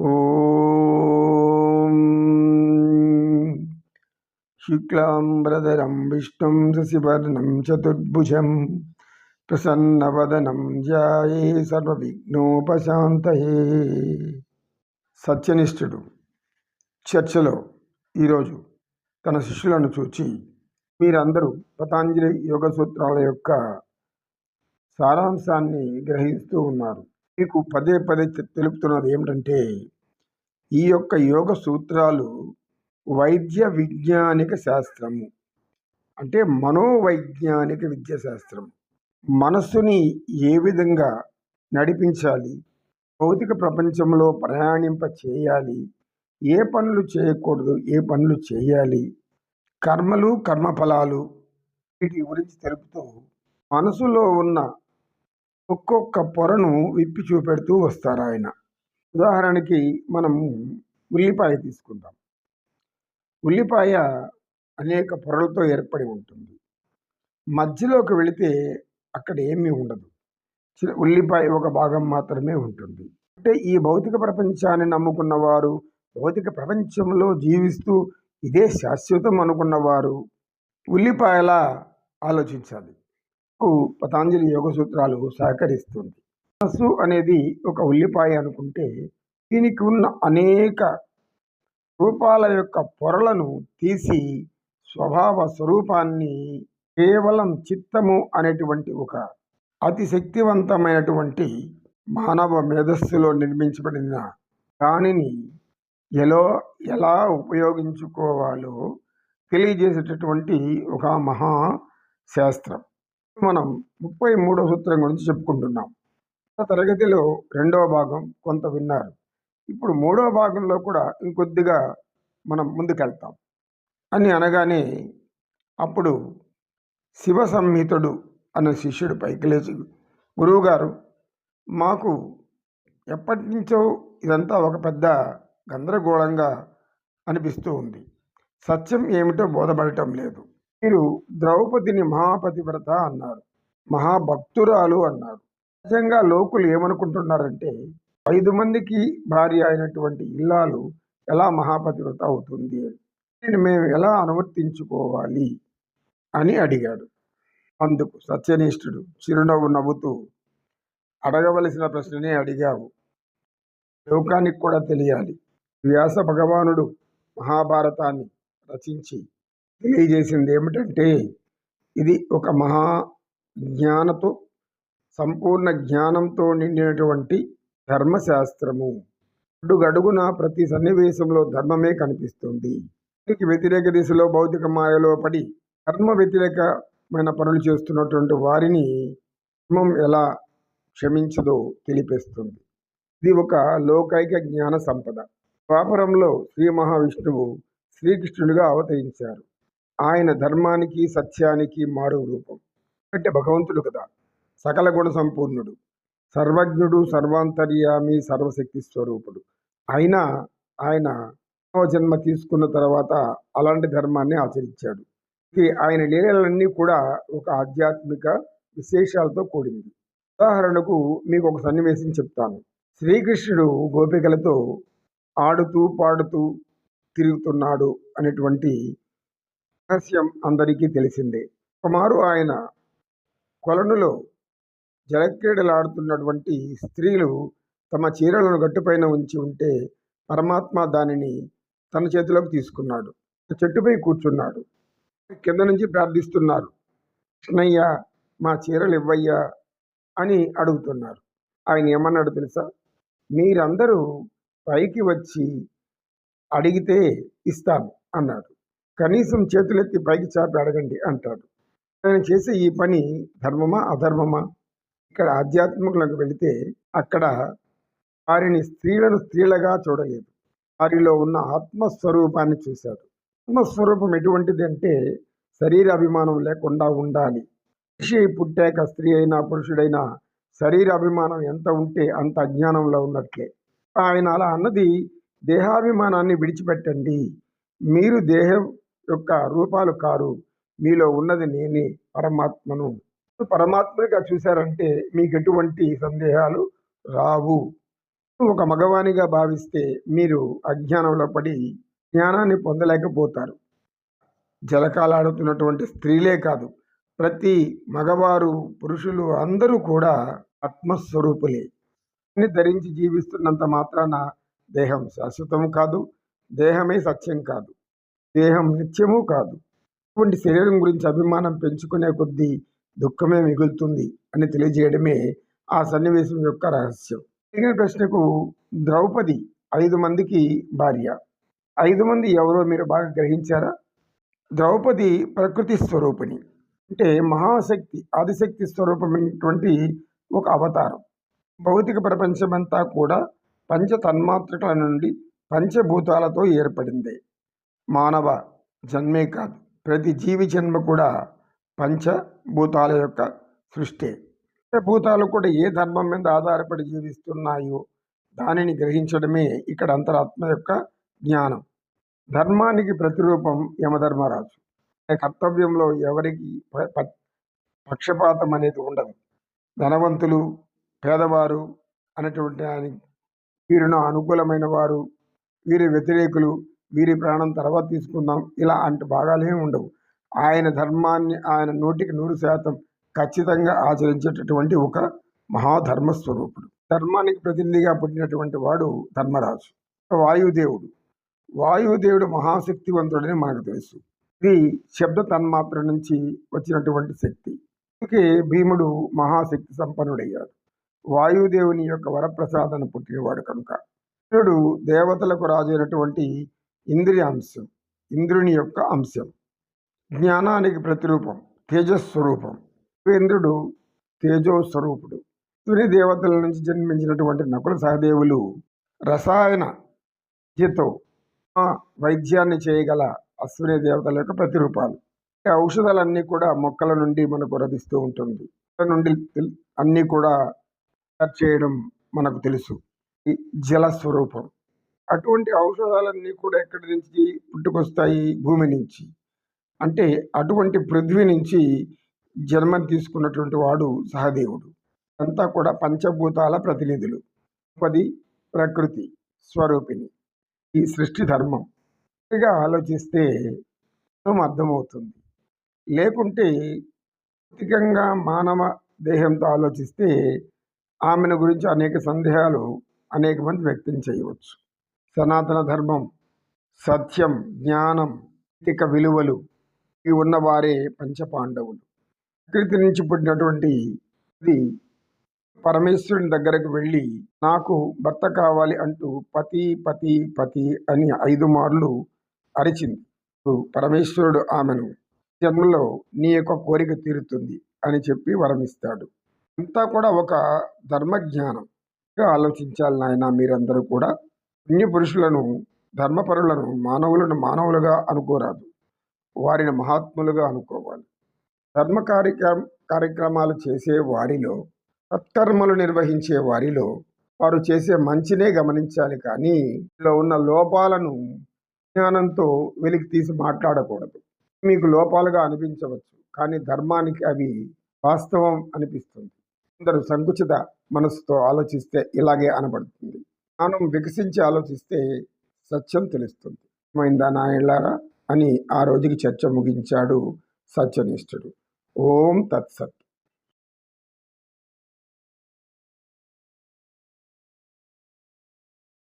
ॐ शुक्लाम्बरधरं विष्णुं शशिवर्णं चतुर्भुजं ప్రసన్నవదనం ధ్యాయే సర్వవిఘ్నోపశాంతయే సత్యనిష్ఠుడు చర్చలో ఈరోజు తన శిష్యులను చూచి మీరందరూ పతాంజలి యోగ సూత్రాల యొక్క సారాంశాన్ని గ్రహిస్తూ ఉన్నారు మీకు పదే పదే తెలుపుతున్నది ఏమిటంటే ఈ యొక్క యోగ సూత్రాలు వైద్య విజ్ఞానిక శాస్త్రము. అంటే మనోవైజ్ఞానిక విద్య శాస్త్రం మనస్సుని ఏ విధంగా నడిపించాలి? భౌతిక ప్రపంచంలో ప్రయాణింప చేయాలి? ఏ పనులు చేయకూడదు? ఏ పనులు చేయాలి? కర్మలు కర్మఫలాలు వీటి గురించి తెలుపుతూ మనసులో ఉన్న ఒక్కొక్క పొరను విప్పి చూపెడుతూ వస్తారు ఆయన. ఉదాహరణకి మనం ఉల్లిపాయ తీసుకుందాం. ఉల్లిపాయ అనేక పొరలతో ఏర్పడి ఉంటుంది. మధ్యలోకి వెళితే అక్కడ ఏమీ ఉండదు. ఉల్లిపాయ ఒక భాగం మాత్రమే ఉంటుంది. అంటే ఈ భౌతిక ప్రపంచాన్ని నమ్ముకున్నవారు భౌతిక ప్రపంచంలో జీవిస్తూ ఇదే శాశ్వతం అనుకున్నవారు ఉల్లిపాయలా ఆలోచించాలి. పతాంజలి యోగ సూత్రాలు సహకరిస్తుంది. మనస్సు అనేది ఒక ఉల్లిపాయ అనుకుంటే దీనికి ఉన్న అనేక రూపాల యొక్క పొరలను తీసి స్వభావ స్వరూపాన్ని కేవలం చిత్తము అనేటువంటి ఒక అతి శక్తివంతమైనటువంటి మానవ మేధస్సులో నిర్మించబడిన దానిని ఎలా ఎలా ఉపయోగించుకోవాలో తెలియజేసేటటువంటి ఒక మహా శాస్త్రం మనం ముప్పై మూడో సూత్రం గురించి చెప్పుకుంటున్నాం. గత తరగతిలో రెండవ భాగం కొంత విన్నారు. ఇప్పుడు మూడవ భాగంలో కూడా ఇంకొద్దిగా మనం ముందుకెళ్తాం. అని అనగానే అప్పుడు శివ సంహితుడు అనే శిష్యుడు పైకి లేచి గురువుగారు మాకు ఎప్పటి నుంచో ఇదంతా ఒక పెద్ద గందరగోళంగా అనిపిస్తూ ఉంది. సత్యం ఏమిటో బోధపడటం లేదు. వీరు ద్రౌపదిని మహాపతివ్రత అన్నారు. మహాభక్తురాలు అన్నారు. నిజంగా లోకులు ఏమనుకుంటున్నారంటే ఐదు మందికి భార్య అయినటువంటి ఇల్లాలు ఎలా మహాపతివ్రత అవుతుంది? అని దీన్ని మేము ఎలా అనువర్తించుకోవాలి? అని అడిగాడు. అందుకు సత్యనిష్ఠుడు చిరునవ్వు నవ్వుతూ అడగవలసిన ప్రశ్ననే అడిగావు. లోకానికి కూడా తెలియాలి. వ్యాస భగవానుడు మహాభారతాన్ని రచించి తెలియజేసింది ఏమిటంటే ఇది ఒక మహా జ్ఞానతో సంపూర్ణ జ్ఞానంతో నిండినటువంటి ధర్మశాస్త్రము. అడుగడుగున ప్రతి సన్నివేశంలో ధర్మమే కనిపిస్తుంది. దీనికి వ్యతిరేక దిశలో భౌతిక మాయలో పడి ధర్మ వ్యతిరేకమైన పనులు చేస్తున్నటువంటి వారిని ధర్మం ఎలా క్షమించదో తెలిపేస్తుంది. ఇది ఒక లోకైక జ్ఞాన సంపద. ద్వాపరంలో శ్రీ మహావిష్ణువు శ్రీకృష్ణుడిగా అవతరించారు. ఆయన ధర్మానికి సత్యానికి మారు రూపం. అంటే భగవంతుడు కదా. సకల గుణ సంపూర్ణుడు. సర్వజ్ఞుడు సర్వాంతర్యామి సర్వశక్తి స్వరూపుడు. అయినా ఆయన మానవ జన్మ తీసుకున్న తర్వాత అలాంటి ధర్మాన్ని ఆచరించాడు. ఇది ఆయన లీలలన్నీ కూడా ఒక ఆధ్యాత్మిక విశేషాలతో కూడింది. ఉదాహరణకు మీకు ఒక సన్నివేశం చెప్తాను. శ్రీకృష్ణుడు గోపికలతో ఆడుతూ పాడుతూ తిరుగుతున్నాడు అనేటువంటి రహస్యం అందరికీ తెలిసిందే. కుమారు ఆయన కొలనులో జలక్రీడలాడుతున్నటువంటి స్త్రీలు తమ చీరలను గట్టుపైన ఉంచి ఉంటే పరమాత్మ దానిని తన చేతిలోకి తీసుకున్నాడు. చెట్టుపై కూర్చున్నాడు. కింద నుంచి ప్రార్థిస్తున్నారు. కృష్ణయ్య మా చీరలు ఇవ్వయ్యా అని అడుగుతున్నారు. ఆయన ఏమన్నాడు తెలుసా? మీరందరూ పైకి వచ్చి అడిగితే ఇస్తాను అన్నాడు. కనీసం చేతులెత్తి పైకి చాపి అడగండి అంటాడు. ఆయన చేసే ఈ పని ధర్మమా అధర్మమా? ఇక్కడ ఆధ్యాత్మికులకు వెళితే అక్కడ వారిని స్త్రీలను స్త్రీలుగా చూడలేదు. వారిలో ఉన్న ఆత్మస్వరూపాన్ని చూశాడు. ఆత్మస్వరూపం ఎటువంటిది అంటే శరీర అభిమానం లేకుండా ఉండాలి. మనిషి పుట్టాక స్త్రీ అయినా పురుషుడైనా శరీర అభిమానం ఎంత ఉంటే అంత అజ్ఞానంలో ఉన్నట్లే. ఆయన అలా అన్నది దేహాభిమానాన్ని విడిచిపెట్టండి. మీరు దేహం యొక్క రూపాలు కారు. మీలో ఉన్నది నేనే పరమాత్మను. పరమాత్మగా చూశారంటే మీకు ఎటువంటి సందేహాలు రావు. ఒక మగవానిగా భావిస్తే మీరు అజ్ఞానంలో పడి జ్ఞానాన్ని పొందలేకపోతారు. జలకాలాడుతున్నటువంటి స్త్రీలే కాదు ప్రతి మగవారు పురుషులు అందరూ కూడా ఆత్మస్వరూపులే. ని ధరించి జీవిస్తున్నంత మాత్రాన దేహం శాశ్వతం కాదు దేహమే సత్యం కాదు. దేహం నిత్యము కాదు. అటువంటి శరీరం గురించి అభిమానం పెంచుకునే కొద్దీ దుఃఖమే మిగులుతుంది అని తెలియజేయడమే ఆ సన్నివేశం యొక్క రహస్యం. అడిగిన ప్రశ్నకు ద్రౌపది ఐదు మందికి భార్య. ఐదు మంది ఎవరో మీరు బాగా గ్రహించారా? ద్రౌపది ప్రకృతి స్వరూపిణి. అంటే మహాశక్తి ఆదిశక్తి స్వరూపమైనటువంటి ఒక అవతారం. భౌతిక ప్రపంచమంతా కూడా పంచ తన్మాత్రకల నుండి పంచభూతాలతో ఏర్పడింది. మానవ జన్మే కాదు. ప్రతి జీవి జన్మ కూడా పంచభూతాల యొక్క సృష్టి. భూతాలు కూడా ఏ ధర్మం మీద ఆధారపడి జీవిస్తున్నాయో దానిని గ్రహించడమే ఇక్కడ అంతరాత్మ యొక్క జ్ఞానం. ధర్మానికి ప్రతిరూపం యమధర్మరాజు. కర్తవ్యంలో ఎవరికి ప- పక్షపాతం అనేది ఉండదు. ధనవంతులు పేదవారు అనేటువంటి ఆయన వీరిన అనుకూలమైన వారు వీరి వ్యతిరేకులు వీరి ప్రాణం తర్వాత తీసుకుందాం. ఇలా అంటే భాగాలేమి ఉండవు. ఆయన ధర్మాన్ని ఆయన నూటికి నూరు శాతం ఖచ్చితంగా ఆచరించేటటువంటి ఒక మహాధర్మ స్వరూపుడు ధర్మానికి ప్రతినిధిగా పుట్టినటువంటి వాడు ధర్మరాజు వాయుదేవుడు. వాయుదేవుడు మహాశక్తివంతుడని మనకు తెలుసు. ఇది శబ్ద తన్మాత్ర నుంచి వచ్చినటువంటి శక్తి. అందుకే భీముడు మహాశక్తి సంపన్నుడయ్యాడు. వాయుదేవుని యొక్క వరప్రసాదన పుట్టినవాడు కనుక. ఇంద్రుడు దేవతలకు రాజైనటువంటి ఇంద్రియ అంశం ఇంద్రుని యొక్క అంశం. జ్ఞానానికి ప్రతిరూపం తేజస్వరూపం. ఇంద్రుడు తేజో స్వరూపుడు సూర్య దేవతల నుంచి జన్మించినటువంటి నకుల సహదేవులు రసాయన విద్యతో వైద్యాన్ని చేయగల అశ్విని దేవతల యొక్క ప్రతిరూపాలు. ఈ ఔషధాలన్నీ కూడా మొక్కల నుండి మనకు లభిస్తూ ఉంటుంది. నుండి అన్నీ కూడా తయారు చేయడం మనకు తెలుసు. ఈ జల స్వరూపం అటువంటి ఔషధాలన్నీ కూడా ఎక్కడి నుంచి పుట్టుకొస్తాయి? భూమి నుంచి. అంటే అటువంటి పృథ్వీ నుంచి జన్మ తీసుకున్నటువంటి వాడు సహదేవుడు. అంతా కూడా పంచభూతాల ప్రతినిధులు. పది ప్రకృతి స్వరూపిణి. ఈ సృష్టి ధర్మం. ఇక ఆలోచిస్తే మనం అర్థమవుతుంది? లేకుంటే భౌతికంగా మానవ దేహంతో ఆలోచిస్తే ఆమెను గురించి అనేక సందేహాలు అనేక మంది వ్యక్తం చేయవచ్చు. సనాతన ధర్మం సత్యం జ్ఞానం నైతిక విలువలు ఇవి ఉన్నవారే పంచపాండవులు. ప్రకృతి నుంచి పుట్టినటువంటి ఇది పరమేశ్వరుని దగ్గరకు వెళ్ళి నాకు భర్త కావాలి అంటూ పతి పతి పతి అని ఐదు మార్లు అరిచింది. పరమేశ్వరుడు ఆమెను జన్మలో నీ యొక్క కోరిక తీరుతుంది అని చెప్పి వరమిస్తాడు. అంతా కూడా ఒక ధర్మజ్ఞానం. ఆలోచించాలి నాయన మీరందరూ కూడా. పుణ్యపురుషులను ధర్మపరులను మానవులను మానవులుగా అనుకోరాదు. వారిని మహాత్ములుగా అనుకోవాలి. ధర్మ కార్యక్రమ కార్యక్రమాలు చేసే వారిలో సత్కర్మలు నిర్వహించే వారిలో వారు చేసే మంచినే గమనించాలి కానీ ఇలా ఉన్న లోపాలను జ్ఞానంతో వెలికి తీసి మాట్లాడకూడదు. మీకు లోపాలుగా అనిపించవచ్చు కానీ ధర్మానికి అవి వాస్తవం అనిపిస్తుంది. కొందరు సంకుచిత మనసుతో ఆలోచిస్తే ఇలాగే అనబడుతుంది. జ్ఞానం వికసించి ఆలోచిస్తే సత్యం తెలుస్తుంది. మైందా నాయలారా అని ఆ రోజుకి చర్చ ముగించాడు సత్యనిష్ఠుడు. ఓం తత్సత్.